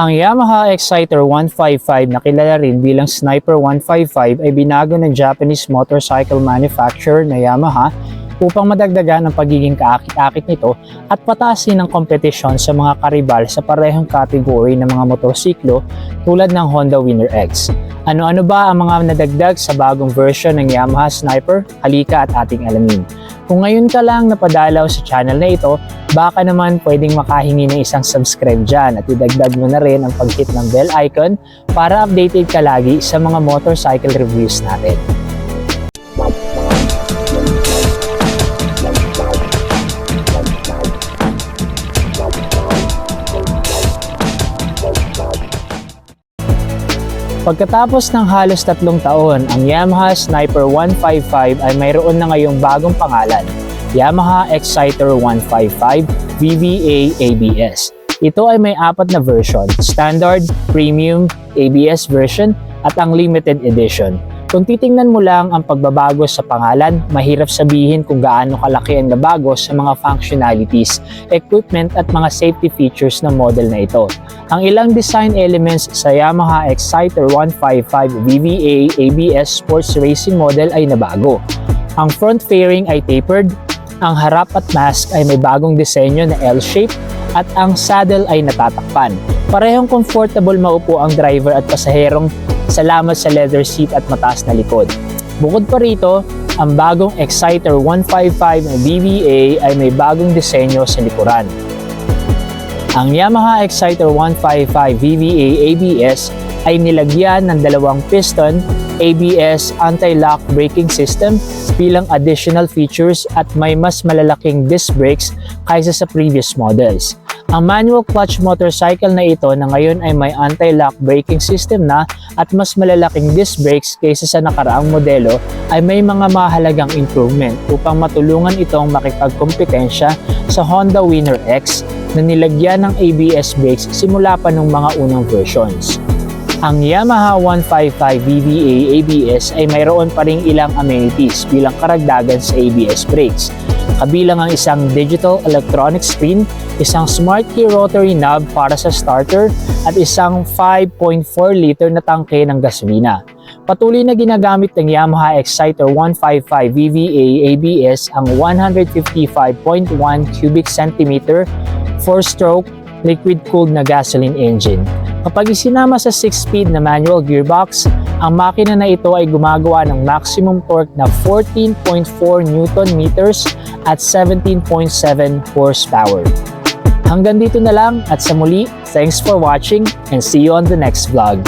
Ang Yamaha Exciter 155 na kilala rin bilang Sniper 155 ay binago ng Japanese motorcycle manufacturer na Yamaha upang madagdagan ang pagiging kaakit-akit nito at patasin ang kompetisyon sa mga karibal sa parehong kategory ng mga motorsiklo tulad ng Honda Winner X. Ano-ano ba ang mga nadagdag sa bagong version ng Yamaha Sniper? Halika at ating alamin. Kung ngayon ka lang napadalaw sa channel na ito, baka naman pwedeng makahingi ng isang subscribe dyan at idagdag mo na rin ang pag-hit ng bell icon para updated ka lagi sa mga motorcycle reviews natin. Pagkatapos ng halos tatlong taon, ang Yamaha Sniper 155 ay mayroon na ngayong bagong pangalan, Yamaha Exciter 155 VVA ABS. Ito ay may apat na version, Standard, Premium, ABS version at ang Limited Edition. Kung titingnan mo lang ang pagbabago sa pangalan, mahirap sabihin kung gaano kalaki ang nabago sa mga functionalities, equipment at mga safety features ng model na ito. Ang ilang design elements sa Yamaha Exciter 155 VVA ABS Sports Racing model ay nabago. Ang front fairing ay tapered, ang harap at mask ay may bagong disenyo na L-shape at ang saddle ay natatakpan. Parehong comfortable maupo ang driver at pasaherong salamat sa leather seat at mataas na likod. Bukod pa rito, ang bagong Exciter 155 na BVA ay may bagong disenyo sa likuran. Ang Yamaha Exciter 155 VVA ABS ay nilagyan ng dalawang piston, ABS anti-lock braking system bilang additional features at may mas malalaking disc brakes kaysa sa previous models. Ang manual clutch motorcycle na ito na ngayon ay may anti-lock braking system na at mas malalaking disc brakes kaysa sa nakaraang modelo ay may mga mahalagang improvement upang matulungan itong makipagkompetensya sa Honda Winner X na nilagyan ng ABS brakes simula pa ng mga unang versions. Ang Yamaha 155 VVA ABS ay mayroon pa ring ilang amenities bilang karagdagan sa ABS brakes. Kabilang ang isang digital electronic screen, isang smart key rotary knob para sa starter, at isang 5.4 liter na tangke ng gasolina. Patuloy na ginagamit ng Yamaha Exciter 155 VVA ABS ang 155.1 cubic centimeter 4-stroke liquid-cooled na gasoline engine. Kapag isinama sa 6-speed na manual gearbox, ang makina na ito ay gumagawa ng maximum torque na 14.4 Newton meters at 17.7 horsepower. Hanggang dito na lang at sa muli, thanks for watching and see you on the next vlog.